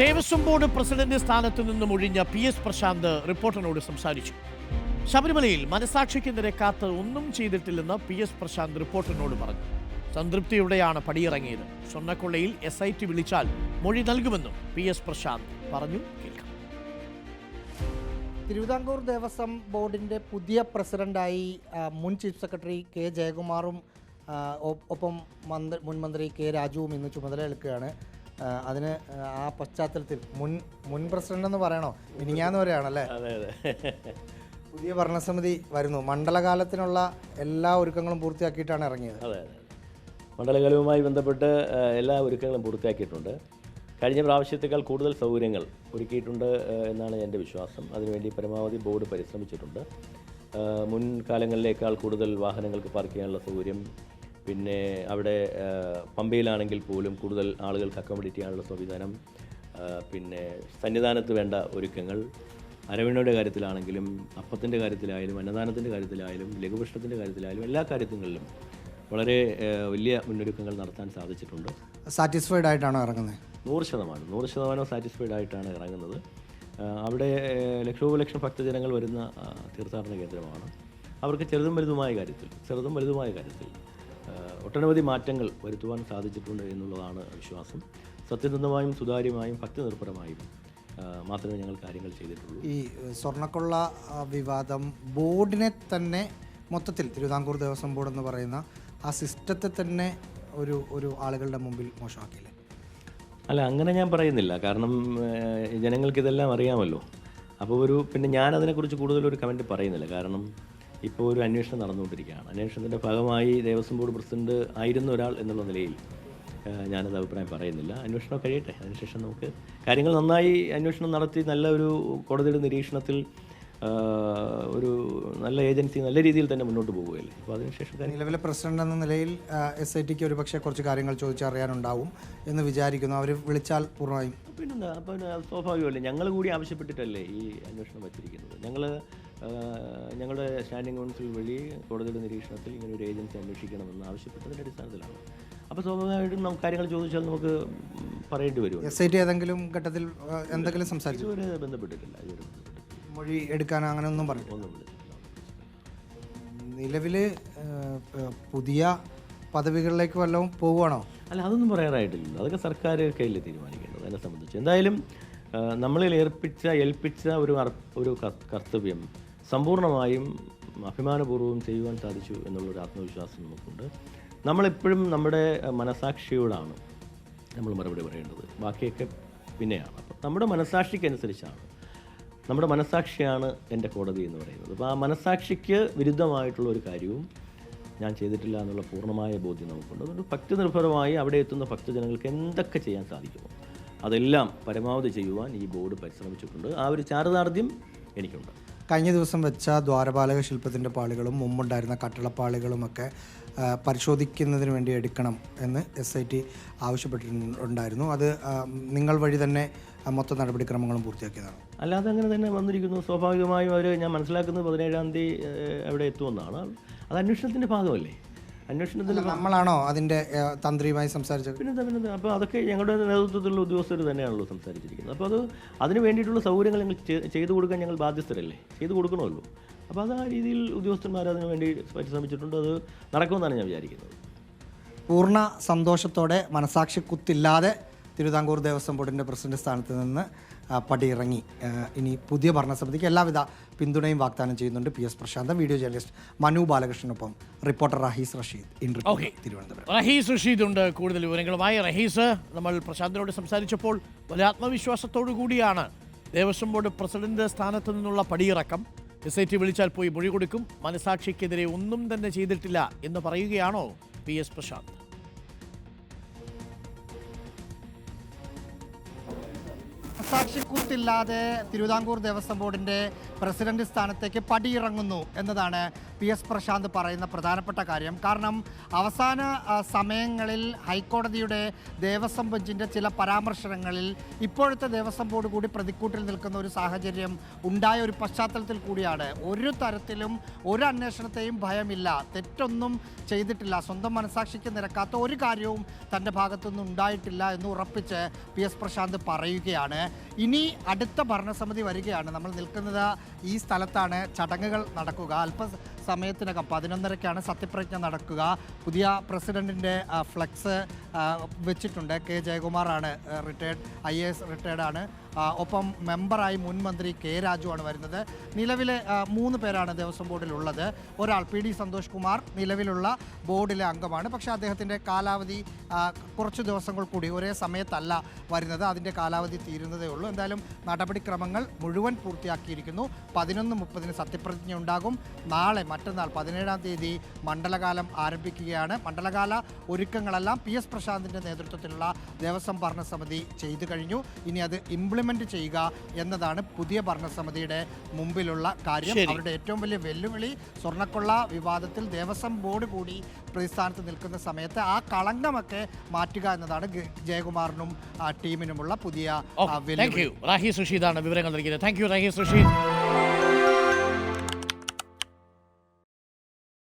Devaswom board president സ്ഥാനത്ത് നിന്നും ഒഴിഞ്ഞ പി എസ് പ്രശാന്ത് റിപ്പോർട്ടറിനോട് സംസാരിച്ചു. ശബരിമലയിൽ മനസാക്ഷിക്ക് കാത്ത് ഒന്നും ചെയ്തിട്ടില്ലെന്ന് പി എസ് പ്രശാന്ത് റിപ്പോർട്ടറിനോട് പറഞ്ഞു. സംതൃപ്തിയോടെയാണ് പടിയിറങ്ങിയത്. സ്വർണക്കൊള്ളയിൽ എസ് ഐ ടി വിളിച്ചാൽ മൊഴി നൽകുമെന്നും പി എസ് പ്രശാന്ത് പറഞ്ഞു കേൾക്കാം. തിരുവിതാംകൂർ ദേവസ്വം ബോർഡിന്റെ പുതിയ പ്രസിഡന്റായി മുൻ ചീഫ് സെക്രട്ടറി കെ ജയകുമാറും ഒപ്പം മന്ത്രി മുൻ മന്ത്രി കെ രാജുവും ഇന്ന് ചുമതലയേൽക്കുകയാണ്. അതിന് ആ പശ്ചാത്തലത്തിൽ മുൻ മുൻ പ്രസിഡന്റ് എന്ന് പറയണോ? മിനിങ്ങാന്ന് പറയുകയാണല്ലേ പുതിയ ഭരണസമിതി വരുന്നു. മണ്ഡലകാലത്തിനുള്ള എല്ലാ ഒരുക്കങ്ങളും പൂർത്തിയാക്കിയിട്ടാണ് ഇറങ്ങിയത്. അതെ അതെ. മണ്ഡലകാലവുമായി ബന്ധപ്പെട്ട് എല്ലാ ഒരുക്കങ്ങളും പൂർത്തിയാക്കിയിട്ടുണ്ട്. കഴിഞ്ഞ പ്രാവശ്യത്തേക്കാൾ കൂടുതൽ സൗകര്യങ്ങൾ ഒരുക്കിയിട്ടുണ്ട് എന്നാണ് എന്റെ വിശ്വാസം. അതിനുവേണ്ടി പരമാവധി ബോർഡ് പരിശ്രമിച്ചിട്ടുണ്ട്. മുൻകാലങ്ങളിലേക്കാൾ കൂടുതൽ വാഹനങ്ങൾക്ക് പാർക്ക് ചെയ്യാനുള്ള സൗകര്യം പിന്നെ അവിടെ പമ്പയിലാണെങ്കിൽ പോലും കൂടുതൽ ആളുകൾക്ക് അക്കോമഡേറ്റ് ചെയ്യാനുള്ള സംവിധാനം പിന്നെ സന്നിധാനത്ത് വേണ്ട ഒരുക്കങ്ങൾ അരവിണയുടെ കാര്യത്തിലാണെങ്കിലും അപ്പത്തിന്റെ കാര്യത്തിലായാലും അന്നദാനത്തിന്റെ കാര്യത്തിലായാലും ലഘുഭക്ഷണത്തിന്റെ കാര്യത്തിലായാലും എല്ലാ കാര്യങ്ങളിലും വളരെ വലിയ മുന്നൊരുക്കങ്ങൾ നടത്താൻ സാധിച്ചിട്ടുണ്ട്. സാറ്റിസ്ഫൈഡ് ആയിട്ടാണോ ഇറങ്ങുന്നത്? നൂറ് ശതമാനം. നൂറ് ശതമാനം സാറ്റിസ്ഫൈഡ് ആയിട്ടാണ് ഇറങ്ങുന്നത്. അവിടെ ലക്ഷോപലക്ഷം ഭക്തജനങ്ങൾ വരുന്ന തീർത്ഥാടന കേന്ദ്രമാണ്. അവർക്ക് ചെറുതും വലുതുമായ കാര്യത്തിൽ ചെറുതും വലുതുമായ കാര്യത്തിൽ ഒട്ടനവധി മാറ്റങ്ങൾ വരുത്തുവാൻ സാധിച്ചിട്ടുണ്ട് എന്നുള്ളതാണ് വിശ്വാസം. സത്യസന്ധമായും സുതാര്യമായും ഭക്തനിർഭരമായും മാത്രമേ ഞങ്ങൾ കാര്യങ്ങൾ ചെയ്തിട്ടുള്ളൂ. ഈ സ്വർണക്കൊള്ള വിവാദം ബോർഡിനെ തന്നെ മൊത്തത്തിൽ തിരുവിതാംകൂർ ദേവസ്വം ബോർഡ് എന്ന് പറയുന്ന ആ സിസ്റ്റത്തെ തന്നെ ഒരു ഒരു ആളുകളുടെ മുമ്പിൽ മോശമാക്കിയില്ലേ? അല്ല അങ്ങനെ ഞാൻ പറയുന്നില്ല. കാരണം ജനങ്ങൾക്കിതെല്ലാം ജനങ്ങൾക്ക് ഇതെല്ലാം അറിയാമല്ലോ. അപ്പോൾ ഒരു പിന്നെ ഞാൻ അതിനെക്കുറിച്ച് കൂടുതൽ ഒരു കമന്റ് പറയുന്നില്ല. കാരണം ഇപ്പോൾ ഒരു അന്വേഷണം നടന്നുകൊണ്ടിരിക്കുകയാണ്. അന്വേഷണത്തിന്റെ ഭാഗമായി ദേവസ്വം ബോർഡ് പ്രസിഡന്റ് ആയിരുന്ന ഒരാൾ എന്നുള്ള നിലയിൽ ഞാനത് അഭിപ്രായം പറയുന്നില്ല. അന്വേഷണം കഴിയട്ടെ. അതിനുശേഷം നമുക്ക് കാര്യങ്ങൾ നന്നായി അന്വേഷണം നടത്തി നല്ല ഒരു കോടതിയുടെ നിരീക്ഷണത്തിൽ ഒരു നല്ല ഏജൻസി നല്ല രീതിയിൽ തന്നെ മുന്നോട്ട് പോവുകയല്ലേ അപ്പോൾ അതിനുശേഷം നിലവിലെ പ്രസിഡന്റ് എന്ന നിലയിൽ എസ് ഐ ടിക്ക് ഒരു പക്ഷേ കുറച്ച് കാര്യങ്ങൾ ചോദിച്ചറിയാനുണ്ടാവും എന്ന് വിചാരിക്കുന്നു. അവർ വിളിച്ചാൽ പൂർണമായും പിന്നെന്താ? അപ്പോൾ സ്വാഭാവികമല്ലേ? ഞങ്ങൾ കൂടി ആവശ്യപ്പെട്ടിട്ടല്ലേ ഈ അന്വേഷണം വച്ചിരിക്കുന്നത്? ഞങ്ങൾ ഞങ്ങളുടെ സ്റ്റാൻഡിംഗ് കൗൺസിൽ വഴി കോടതിയുടെ നിരീക്ഷണത്തിൽ ഇങ്ങനെ ഒരു ഏജൻസി അന്വേഷിക്കണമെന്ന് ആവശ്യപ്പെട്ടതിന്റെ അടിസ്ഥാനത്തിലാണ്. അപ്പോൾ സ്വാഭാവികമായിട്ടും നമുക്ക് കാര്യങ്ങൾ ചോദിച്ചാൽ നമുക്ക് പറയേണ്ടി വരും. എസ് ഐ ടി ഏതെങ്കിലും ഘട്ടത്തിൽ എന്തെങ്കിലും സംസാരിച്ചു? ഇതുവരെ ബന്ധപ്പെട്ടിട്ടില്ല ഇതുവരെ ബന്ധപ്പെട്ടിട്ടില്ല. മൊഴി എടുക്കാൻ അങ്ങനെ ഒന്നും പറഞ്ഞു നിലവിൽ പുതിയ പദവികളിലേക്ക് വല്ലതും പോവുകയാണോ? അല്ല അതൊന്നും പറയാറായിട്ടില്ല. അതൊക്കെ സർക്കാർ കയ്യിൽ തീരുമാനിക്കേണ്ടത് അതിനെ സംബന്ധിച്ച്. എന്തായാലും ആ, നമ്മളിൽ ഏർപ്പിച്ച ഏൽപ്പിച്ച ഒരു അർ- ഒരു കർ- കർത്തവ്യം സമ്പൂർണമായും അഭിമാനപൂർവം ചെയ്യുവാൻ സാധിച്ചു എന്നുള്ളൊരു ആത്മവിശ്വാസം നമുക്കുണ്ട്. നമ്മളെപ്പോഴും നമ്മുടെ മനസാക്ഷിയോടാണ് നമ്മൾ മറുപടി പറയേണ്ടത്. ബാക്കിയൊക്കെ പിന്നെയാണ്. അപ്പം നമ്മുടെ മനസാക്ഷിക്കനുസരിച്ചാണ്. നമ്മുടെ മനസാക്ഷിയാണ് എന്റെ കോടതി എന്ന് പറയുന്നത്. അപ്പോൾ ആ മനസാക്ഷിക്ക് വിരുദ്ധമായിട്ടുള്ള ഒരു കാര്യവും ഞാൻ ചെയ്തിട്ടില്ല എന്നുള്ള പൂർണമായ ബോധ്യം നമുക്കുണ്ട്. അതുകൊണ്ട് ഭക്തിനിർഭരമായി അവിടെ എത്തുന്ന ഭക്തജനങ്ങൾക്ക് എന്തൊക്കെ ചെയ്യാൻ സാധിക്കുമോ അതെല്ലാം പരമാവധി ചെയ്യുവാൻ ഈ ബോർഡ് പരിശ്രമിച്ചിട്ടുണ്ട്. ആ ഒരു ചാരതാർഢ്യം എനിക്കുണ്ട്. കഴിഞ്ഞ ദിവസം വെച്ച ദ്വാരപാലക ശില്പത്തിന്റെ പാളികളും മുമ്പുണ്ടായിരുന്ന കട്ടളപ്പാളികളുമൊക്കെ പരിശോധിക്കുന്നതിന് വേണ്ടി എടുക്കണം എന്ന് എസ് ഐ ടി ആവശ്യപ്പെട്ടിട്ടുണ്ടായിരുന്നു. അത് നിങ്ങൾ വഴി തന്നെ മൊത്തം നടപടിക്രമങ്ങളും പൂർത്തിയാക്കിയതാണ്. അല്ലാതെ അങ്ങനെ തന്നെ വന്നിരിക്കുന്നു. സ്വാഭാവികമായും അവർ ഞാൻ മനസ്സിലാക്കുന്നത് പതിനേഴാം തീയതി അവിടെ എത്തുമെന്നാണ്. അത് അന്വേഷണത്തിന്റെ ഭാഗമല്ലേ? അന്വേഷണത്തിന്റെ നമ്മളാണോ അതിന്റെ തന്ത്രിയുമായി സംസാരിച്ചത്? പിന്നെന്താ പിന്നെന്താ അപ്പോൾ അതൊക്കെ ഞങ്ങളുടെ നേതൃത്വത്തിലുള്ള ഉദ്യോഗസ്ഥർ തന്നെയാണല്ലോ സംസാരിച്ചിരിക്കുന്നത്. അപ്പോൾ അത് അതിന് വേണ്ടിയിട്ടുള്ള സൗകര്യങ്ങൾ ഞങ്ങൾ ചെയ്തു കൊടുക്കാൻ ഞങ്ങൾ ബാധ്യസ്ഥരല്ലേ? ചെയ്തു കൊടുക്കണമല്ലോ. അപ്പോൾ അത് ആ രീതിയിൽ ഉദ്യോഗസ്ഥന്മാർ അതിനു വേണ്ടി പരിശ്രമിച്ചിട്ടുണ്ട്. അത് നടക്കുമെന്നാണ് ഞാൻ വിചാരിക്കുന്നത്. പൂർണ സന്തോഷത്തോടെ മനസാക്ഷി കുത്തില്ലാതെ തിരുവിതാംകൂർ ദേവസ്വം ബോർഡിന്റെ പ്രസിഡന്റ് സ്ഥാനത്ത് നിന്ന് പടിയിറങ്ങി. ഇറങ്ങി ഇനി പുതിയ ഭരണസമിതിക്ക് എല്ലാവിധ പിന്തുണയും വാഗ്ദാനം ചെയ്യുന്നുണ്ട് P S Prashanth. Video journalist Manu ബാലകൃഷ്ണനൊപ്പം reporter Rahees Rasheed. In okay. Thiruvananthapuram. Rahees Rasheed ഉണ്ട്. കൂടുതൽ വിവരങ്ങളുമായി റഹീസ് നമ്മൾ പ്രശാന്തിനോട് സംസാരിച്ചപ്പോൾ വലിയ ആത്മവിശ്വാസത്തോടു കൂടിയാണ് ദേവസ്വം ബോർഡ് പ്രസിഡന്റ് സ്ഥാനത്ത് നിന്നുള്ള പടിയിറക്കം. എസ് ഐ ടി വിളിച്ചാൽ പോയി മൊഴി കൊടുക്കും. മനസാക്ഷിക്കെതിരെ ഒന്നും തന്നെ ചെയ്തിട്ടില്ല എന്ന് പറയുകയാണോ പി എസ് പ്രശാന്ത്? സാക്ഷിക്കുത്തില്ലാതെ തിരുവിതാംകൂർ ദേവസ്വം ബോർഡിന്റെ പ്രസിഡന്റ് സ്ഥാനത്തേക്ക് പടിയിറങ്ങുന്നു എന്നതാണ് പി എസ് പ്രശാന്ത് പറയുന്ന പ്രധാനപ്പെട്ട കാര്യം. കാരണം അവസാന സമയങ്ങളിൽ ഹൈക്കോടതിയുടെ ദേവസ്വം ബെഞ്ചിന്റെ ചില പരാമർശങ്ങളിൽ ഇപ്പോഴത്തെ ദേവസ്വം ബോർഡ് കൂടി പ്രതിക്കൂട്ടിൽ നിൽക്കുന്ന ഒരു സാഹചര്യം ഉണ്ടായ ഒരു പശ്ചാത്തലത്തിൽ കൂടിയാണ്. ഒരു തരത്തിലും ഒരു അന്വേഷണത്തെയും ഭയമില്ല. തെറ്റൊന്നും ചെയ്തിട്ടില്ല. സ്വന്തം മനസാക്ഷിക്ക് നിരക്കാത്ത ഒരു കാര്യവും തന്റെ ഭാഗത്തുനിന്ന് ഉണ്ടായിട്ടില്ല എന്ന് ഉറപ്പിച്ച് പി എസ് പ്രശാന്ത് പറയുകയാണ്. ഇനി അടുത്ത ഭരണസമിതി വരികയാണ്. നമ്മൾ നിൽക്കുന്നത് ഈ സ്ഥലത്താണ് ചടങ്ങുകൾ നടക്കുക. അല്പ സമയത്തിനകം പതിനൊന്നരയ്ക്കാണ് സത്യപ്രതിജ്ഞ നടക്കുക. പുതിയ പ്രസിഡന്റിന്റെ ഫ്ലെക്സ് വെച്ചിട്ടുണ്ട്. കെ ജയകുമാറാണ് റിട്ടയർഡ് ഐ എ എസ് റിട്ടയർഡാണ് ഒപ്പം മെമ്പറായി മുൻ മന്ത്രി കെ രാജു ആണ് വരുന്നത്. നിലവിലെ മൂന്ന് പേരാണ് ദേവസ്വം ബോർഡിലുള്ളത് ഒരാൾ പി ഡി സന്തോഷ് കുമാർ നിലവിലുള്ള ബോർഡിലെ അംഗമാണ്. പക്ഷേ അദ്ദേഹത്തിന്റെ കാലാവധി കുറച്ച് ദിവസങ്ങൾ കൂടി ഒരേ സമയത്തല്ല വരുന്നത്. അതിന്റെ കാലാവധി തീരുന്നതേ ഉള്ളൂ. എന്തായാലും നടപടിക്രമങ്ങൾ മുഴുവൻ പൂർത്തിയാക്കിയിരിക്കുന്നു. പതിനൊന്ന് മുപ്പതിന് സത്യപ്രതിജ്ഞ ഉണ്ടാകും. നാളെ മറ്റന്നാൾ പതിനേഴാം തീയതി മണ്ഡലകാലം ആരംഭിക്കുകയാണ്. മണ്ഡലകാല ഒരുക്കങ്ങളെല്ലാം പി എസ് പ്രശാന്തിന്റെ നേതൃത്വത്തിലുള്ള ദേവസ്വം ഭരണസമിതി ചെയ്തു കഴിഞ്ഞു. ഇനി അത് ഇംപ്ലിമെന്റ് ചെയ്യുക എന്നതാണ് പുതിയ ഭരണസമിതിയുടെ മുമ്പിലുള്ള കാര്യം. അവരുടെ ഏറ്റവും വലിയ വെല്ലുവിളി സ്വർണക്കൊള്ള വിവാദത്തിൽ ദേവസ്വം ബോർഡ് കൂടി പ്രതിസ്ഥാനത്ത് നിൽക്കുന്ന സമയത്ത് ആ കളങ്കമൊക്കെ മാറ്റുക എന്നതാണ് ജയകുമാറിനും ആ, ടീമിനുമുള്ള പുതിയ വെല്ലുവിളി. റാഹീസ് വിവരങ്ങൾ നൽകിയത്. Thank you Rahees Rasheed